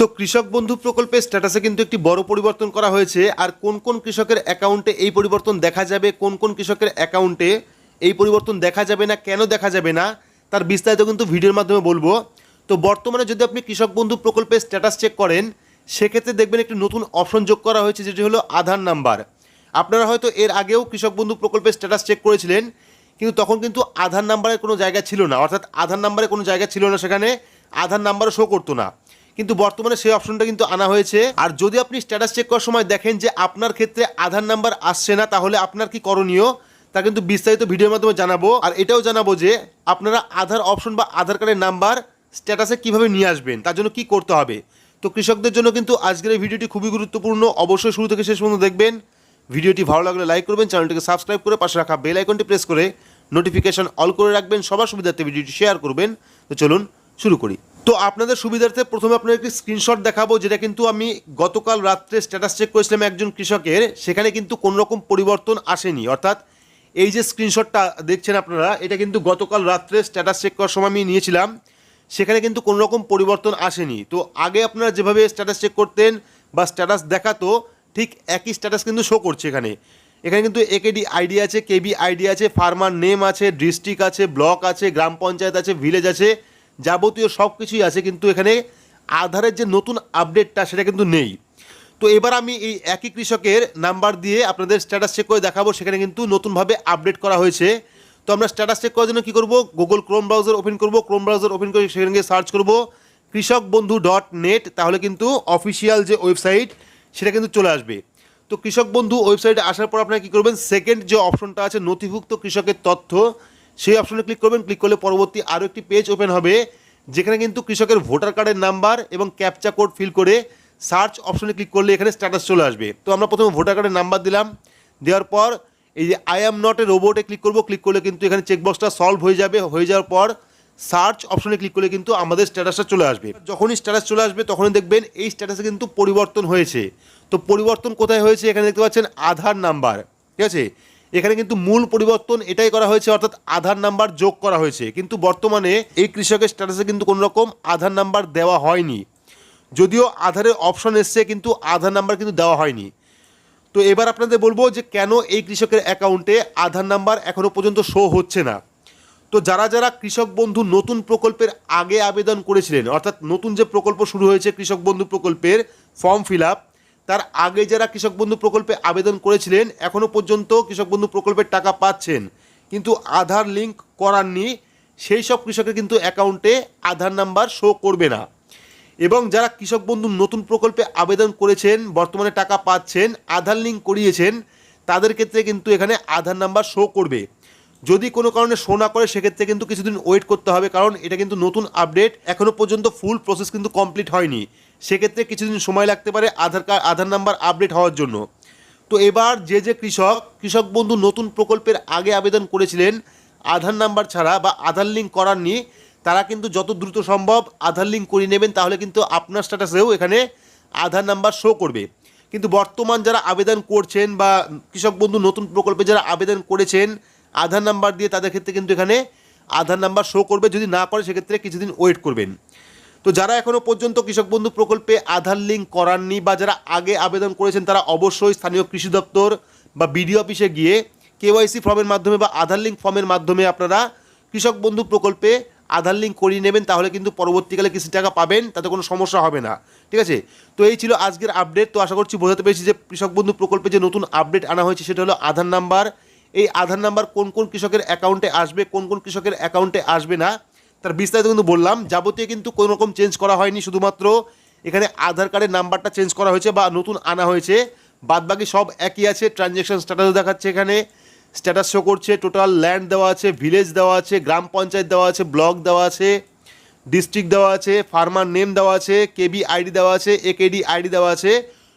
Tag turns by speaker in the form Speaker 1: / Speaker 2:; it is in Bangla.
Speaker 1: তো কৃষক বন্ধু প্রকল্পের স্ট্যাটাসে কিন্তু একটি বড় পরিবর্তন করা হয়েছে। আর কোন কোন কৃষকের অ্যাকাউন্টে এই পরিবর্তন দেখা যাবে? কোন কোন কৃষকের অ্যাকাউন্টে এই পরিবর্তন দেখা যাবে না? কেন দেখা যাবে না? তার বিস্তারিত কিন্তু ভিডিওর মাধ্যমে বলব। তো বর্তমানে যদি আপনি কৃষক বন্ধু প্রকল্পের স্ট্যাটাস চেক করেন, সেক্ষেত্রে দেখবেন একটি নতুন অপশন যোগ করা হয়েছে, যেটি হলো আধার নাম্বার। আপনারা হয়তো এর আগেও কৃষক বন্ধু প্রকল্পের স্ট্যাটাস চেক করেছিলেন, কিন্তু তখন কিন্তু আধার নাম্বারের কোনো জায়গা ছিল না। অর্থাৎ আধার নাম্বারে কোনো জায়গা ছিল না সেখানে। আধার নাম্বারও শো করতো না। কিন্তু বর্তমানে সেই অপশনটা কিন্তু আনা হয়েছে। আর যদি আপনি স্ট্যাটাস চেক করার সময় দেখেন যে আপনার ক্ষেত্রে আধার নাম্বার আসছে না, তাহলে আপনার কি করণীয়? তা কিন্তু বিস্তারিত ভিডিওর মাধ্যমে জানাব। আর এটাও জানাব যে, আপনারা আধার অপশন বা আধার কার্ডের নাম্বার স্ট্যাটাসে কীভাবে নিয়ে আসবেন, তার জন্য কি করতে হবে? তো কৃষকদের জন্য কিন্তু আজকের এই ভিডিওটি খুবই গুরুত্বপূর্ণ। অবশ্যই শুরু থেকে শেষ পর্যন্ত দেখবেন। ভিডিওটি ভালো লাগলে লাইক করবেন চ্যানেলটিকে সাবস্ক্রাইব করে পাশে রাখা বেল আইকনটি প্রেস করে নোটিফিকেশন অল করে রাখবেন। সবার সুবিধার্থে ভিডিওটি শেয়ার করবেন। তো চলুন শুরু করি। তো আপনাদের সুবিধার্থে প্রথমে আপনার একটি স্ক্রিনশট দেখাবো, যেটা কিন্তু আমি গতকাল রাত্রে স্ট্যাটাস চেক করেছিলাম একজন কৃষকের। সেখানে কিন্তু কোনো রকম পরিবর্তন আসেনি। অর্থাৎ এই যে স্ক্রিনশটটা দেখছেন আপনারা, এটা কিন্তু গতকাল রাত্রে স্ট্যাটাস চেক করার সময় আমি নিয়েছিলাম। সেখানে কিন্তু কোনো রকম পরিবর্তন আসেনি। তো আগে আপনারা যেভাবে স্ট্যাটাস চেক করতেন বা স্ট্যাটাস দেখাতো, ঠিক একই স্ট্যাটাস কিন্তু শো করছে এখানে। এখানে কিন্তু একেডি আইডি আছে কেবি আইডি আছে ফার্মার নেম আছে ডিস্ট্রিক্ট আছে ব্লক আছে, গ্রাম পঞ্চায়েত আছে ভিলেজ আছে। যাবতীয় সব কিছুই আছে, কিন্তু এখানে আধারের যে নতুন আপডেটটা সেটা কিন্তু নেই। তো এবার আমি এই একই কৃষকের নাম্বার দিয়ে আপনাদের স্ট্যাটাস চেক করে দেখাবো, সেখানে কিন্তু নতুনভাবে আপডেট করা হয়েছে। তো আমরা স্ট্যাটাস চেক করার জন্য কী করব? গুগল ক্রোম ব্রাউজার ওপেন করব ক্রোম ব্রাউজার ওপেন করে সেখানে গিয়ে সার্চ করব কৃষক বন্ধু ডট নেট তাহলে কিন্তু অফিসিয়াল যে ওয়েবসাইট সেটা কিন্তু চলে আসবে। তো কৃষক বন্ধু ওয়েবসাইটে আসার পর আপনারা কী করবেন? সেকেন্ড যে অপশনটা আছে, নথিভুক্ত কৃষকের তথ্য সেই অপশনে ক্লিক করবেন ক্লিক করলে পরবর্তী আরও একটি পেজ ওপেন হবে, যেখানে কিন্তু কৃষকের ভোটার কার্ডের নাম্বার এবং ক্যাপচা কোড ফিল করে সার্চ অপশনে ক্লিক করলে এখানে স্ট্যাটাস চলে আসবে। তো আমরা প্রথমে ভোটার কার্ডের নাম্বার দিলাম, দেওয়ার পর এই যে আই অ্যাম নট এ রোবটে ক্লিক করব ক্লিক করলে কিন্তু এখানে চেকবক্সটা সলভ হয়ে যাবে, হয়ে যাওয়ার পর সার্চ অপশনে ক্লিক করলে কিন্তু আমাদের স্ট্যাটাসটা চলে আসবে। যখনই স্ট্যাটাস চলে আসবে, তখনই দেখবেন এই স্ট্যাটাসে কিন্তু পরিবর্তন হয়েছে। তো পরিবর্তন কোথায় হয়েছে? এখানে দেখতে পাচ্ছেন আধার নাম্বার ঠিক আছে? এখানে কিন্তু মূল পরিবর্তন এটাই করা হয়েছে, অর্থাৎ আধার নাম্বার যোগ করা হয়েছে। কিন্তু বর্তমানে এই কৃষকের স্ট্যাটাসে কিন্তু কোনো রকম আধার নাম্বার দেওয়া হয়নি। যদিও আধারে অপশন এসছে, কিন্তু আধার নাম্বার কিন্তু দেওয়া হয়নি। তো এবার আপনাদের বলব যে কেন এই কৃষকের অ্যাকাউন্টে আধার নাম্বার এখনও পর্যন্ত শো হচ্ছে না? তো যারা যারা কৃষক বন্ধু নতুন প্রকল্পের আগে আবেদন করেছিলেন, অর্থাৎ নতুন যে প্রকল্প শুরু হয়েছে কৃষক বন্ধু প্রকল্পের ফর্ম ফিল আপ তার আগে যারা কৃষক বন্ধু প্রকল্পে আবেদন করেছিলেন এখনও পর্যন্ত কৃষক বন্ধু প্রকল্পের টাকা পাচ্ছেন। কিন্তু আধার লিঙ্ক করাননি, সেই সব কৃষকের কিন্তু অ্যাকাউন্টে আধার নাম্বার শো করবে না। এবং যারা কৃষক বন্ধু নতুন প্রকল্পে আবেদন করেছেন, বর্তমানে টাকা পাচ্ছেন, আধার লিঙ্ক করিয়েছেন, তাদের ক্ষেত্রে কিন্তু এখানে আধার নাম্বার শো করবে। যদি কোনো কারণে শো না করে, সেক্ষেত্রে কিন্তু কিছুদিন ওয়েট করতে হবে, কারণ এটা কিন্তু নতুন আপডেট এখনও পর্যন্ত ফুল প্রসেস কিন্তু কমপ্লিট হয়নি। সেক্ষেত্রে কিছুদিন সময় লাগতে পারে Aadhaar card Aadhaar number update হওয়ার জন্য। তো এবার যে যে কৃষক কৃষক বন্ধু নতুন প্রকল্পের আগে আবেদন করেছিলেন, আধার নাম্বার ছাড়া বা আধার লিঙ্ক করাননি তারা কিন্তু যত দ্রুত সম্ভব আধার লিঙ্ক করিয়ে নেবেন, তাহলে কিন্তু আপনার স্ট্যাটাসেও এখানে আধার নাম্বার শো করবে। কিন্তু বর্তমান যারা আবেদন করছেন বা কৃষক বন্ধু নতুন প্রকল্পে যারা আবেদন করেছেন আধার নাম্বার দিয়ে তাদের ক্ষেত্রে কিন্তু এখানে আধার নাম্বার শো করবে। যদি না করে সেক্ষেত্রে কিছুদিন ওয়েট করবেন। তো যারা এখনও পর্যন্ত কৃষক বন্ধু প্রকল্পে আধার লিঙ্ক করাননি বা যারা আগে আবেদন করেছেন, তারা অবশ্যই স্থানীয় কৃষি দপ্তর বা বিডিও অফিসে গিয়ে কেওয়াইসি ফর্মের মাধ্যমে বা আধার লিঙ্ক ফর্মের মাধ্যমে আপনারা কৃষক বন্ধু প্রকল্পে আধার লিঙ্ক করিয়ে নেবেন, তাহলে কিন্তু পরবর্তীকালে কিছু টাকা পাবেন, তাতে কোনো সমস্যা হবে না। ঠিক আছে? তো এই ছিল আজকের আপডেট তো আশা করছি বোঝাতে পেরেছি যে কৃষক বন্ধু প্রকল্পে যে নতুন আপডেট আনা হয়েছে, সেটা হলো আধার নাম্বার। এই আধার নাম্বার কোন কোন কৃষকের অ্যাকাউন্টে আসবে, কোন কোন কৃষকের অ্যাকাউন্টে আসবে না, তার বিস্তারিত কিন্তু বললাম। যাবতীয় কিন্তু কোনো রকম চেঞ্জ করা হয়নি, শুধুমাত্র এখানে আধার কার্ডের নাম্বারটা চেঞ্জ করা হয়েছে বা নতুন আনা হয়েছে। বাদবাকি সব একই আছে ট্রানজ্যাকশন স্ট্যাটাস দেখাচ্ছে এখানে। স্ট্যাটাস শো করছে টোটাল ল্যান্ড দেওয়া আছে ভিলেজ দেওয়া আছে, গ্রাম পঞ্চায়েত দেওয়া আছে ব্লক দেওয়া আছে ডিস্ট্রিক্ট দেওয়া আছে ফার্মার নেম দেওয়া আছে কেবি আইডি দেওয়া আছে একেডি আইডি দেওয়া আছে।